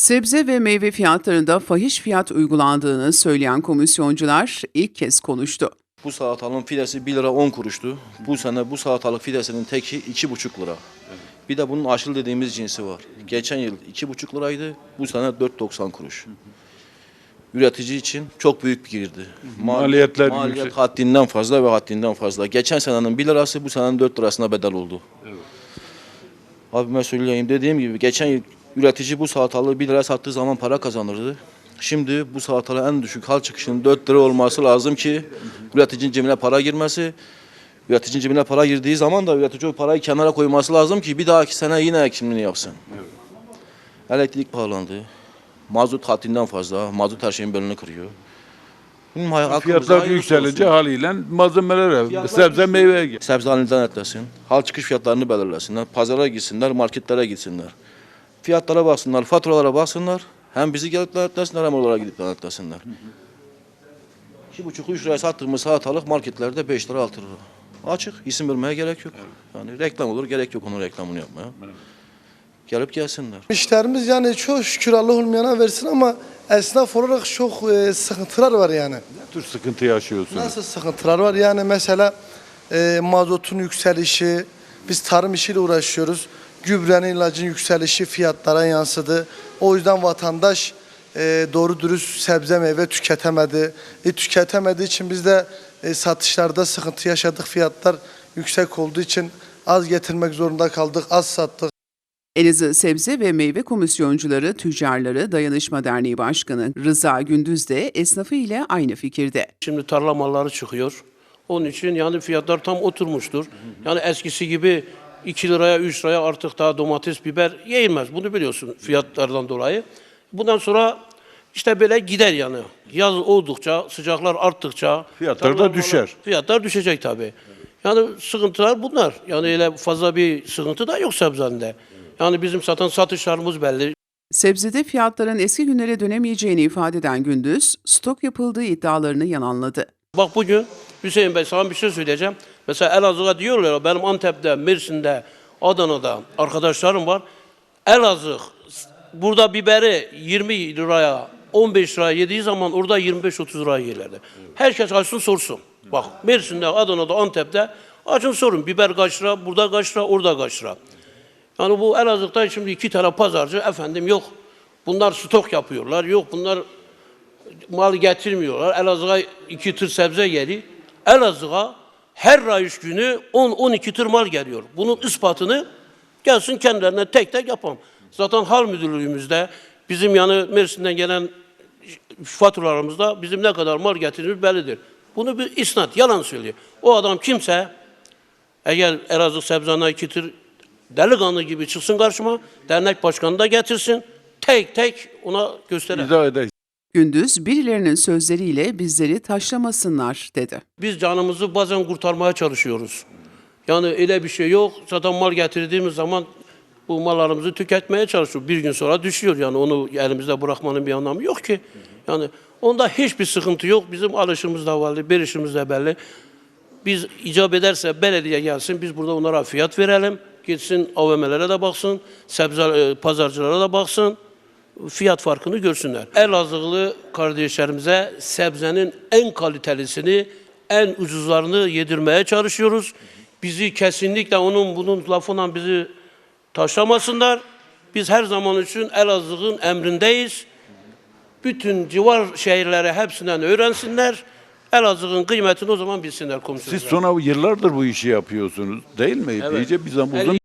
Sebze ve meyve fiyatlarında fahiş fiyat uygulandığını söyleyen komisyoncular ilk kez konuştu. Bu salatalığın fidesi 1 lira 10 kuruştu. Bu sene bu salatalık fidesinin teki 2,5 lira. Bir de bunun aşıl dediğimiz cinsi var. Geçen yıl 2,5 liraydı. Bu sene 4,90 kuruş. Üretici için çok büyük bir girdi. Mal- Maliyetler maliyet yüksek. haddinden fazla ve haddinden fazla. Geçen senenin 1 lirası bu senenin 4 lirasına bedel oldu. Abime söyleyeyim dediğim gibi geçen yıl üretici bu salatalığı 1 lira sattığı zaman para kazanırdı. Şimdi bu salatalığı en düşük hal çıkışının 4 lira olması lazım ki üreticinin cebine para girmesi. Üreticinin cebine para girdiği zaman da üretici o parayı kenara koyması lazım ki bir dahaki sene yine ekimini yapsın. Elektrik pahalandı. Mazot haddinden fazla. Mazot her şeyin belini kırıyor. Fiyatlar yükselince olsun. haliyle malzemelere, Fiyatlar sebze meyveye gel. Sebze halinden etlesin. Hal çıkış fiyatlarını belirlesinler. Pazara gitsinler, marketlere gitsinler. Fiyatlara baksınlar, faturalara baksınlar. Hem bizi gelip denetlesinler hem oralara gidip denetlesinler. İki buçuk, üç liraya sattığımız salatalık marketlerde beş lira, altı lira. Açık, isim vermeye gerek yok. Yani reklam olur, gerek yok onun reklamını yapmaya. Gelip gelsinler. İşlerimiz yani çok şükür Allah olmayana versin ama esnaf olarak çok e, sıkıntılar var yani. Ne tür sıkıntı yaşıyorsunuz? Nasıl sıkıntılar var? Yani mesela e, mazotun yükselişi, biz tarım işiyle uğraşıyoruz. Gübrenin ilacın yükselişi fiyatlara yansıdı. O yüzden vatandaş e, doğru dürüst sebze meyve tüketemedi. E, tüketemediği için biz de e, satışlarda sıkıntı yaşadık. Fiyatlar yüksek olduğu için az getirmek zorunda kaldık, az sattık. Elazığ Sebze ve Meyve Komisyoncuları Tüccarları Dayanışma Derneği Başkanı Rıza Gündüz de esnafı ile aynı fikirde. Şimdi tarla malları çıkıyor. Onun için yani fiyatlar tam oturmuştur. Yani eskisi gibi 2 liraya 3 liraya artık daha domates, biber yayılmaz. Bunu biliyorsun fiyatlardan dolayı. Bundan sonra işte böyle gider yani. Yaz oldukça, sıcaklar arttıkça Fiyatlar da düşer. mallar- Fiyatlar düşecek tabii. Yani sıkıntılar bunlar. Yani öyle fazla bir sıkıntı da yok sebzende. Yani bizim zaten satışlarımız belli. Sebzede fiyatların eski günlere dönemeyeceğini ifade eden Gündüz, stok yapıldığı iddialarını yalanladı. Bak bugün Hüseyin Bey sana bir şey söyleyeceğim. Mesela Elazığ'a diyorlar benim Antep'te, Mersin'de, Adana'da arkadaşlarım var. Elazığ burada biberi 20 liraya 15 liraya yediği zaman orada 25-30 liraya yerlerdi. Herkes açsın sorsun. Bak Mersin'de, Adana'da, Antep'te açın sorun. Biber kaç lira, burada kaç lira, orada kaç lira. Yani bu Elazığ'da şimdi iki tane pazarcı efendim yok. Bunlar stok yapıyorlar. Yok bunlar mal getirmiyorlar. Elazığ'a iki tır sebze geliyor. Elazığ'a her rayış günü 10-12 tır mal geliyor. Bunun ispatını gelsin kendilerine tek tek yapalım. Zaten hal müdürlüğümüzde bizim yani Mersin'den gelen faturalarımızda bizim ne kadar mal getirdiğimiz bellidir. Bunu bir isnat, yalan söylüyor. O adam kimse eğer Elazığ Sebzan'a iki tır delikanlı gibi çıksın karşıma, dernek başkanı da getirsin, tek tek ona gösterelim. Gündüz birilerinin sözleriyle bizleri taşlamasınlar dedi. Biz canımızı bazen kurtarmaya çalışıyoruz. Yani öyle bir şey yok. Zaten mal getirdiğimiz zaman bu mallarımızı tüketmeye çalışıyoruz. Bir gün sonra düşüyor yani onu elimizde bırakmanın bir anlamı yok ki. Yani onda hiçbir sıkıntı yok. Bizim alışımız da belli, berişimiz de belli. Biz icap ederse belediye gelsin, biz burada onlara fiyat verelim. Gitsin AVM'lere de baksın, sebze e, pazarcılara da baksın. Fiyat farkını görsünler. Elazığlı kardeşlerimize sebzenin en kalitelisini, en ucuzlarını yedirmeye çalışıyoruz. Bizi kesinlikle onun bunun lafından bizi taşlamasınlar. Biz her zaman için Elazığ'ın emrindeyiz bütün civar şehirlere hepsinden öğrensinler. Elazığ'ın kıymetini o zaman bilsinler komşular. Siz sonra yıllardır bu işi yapıyorsunuz değil mi? Evet. İyice bir zaman uzun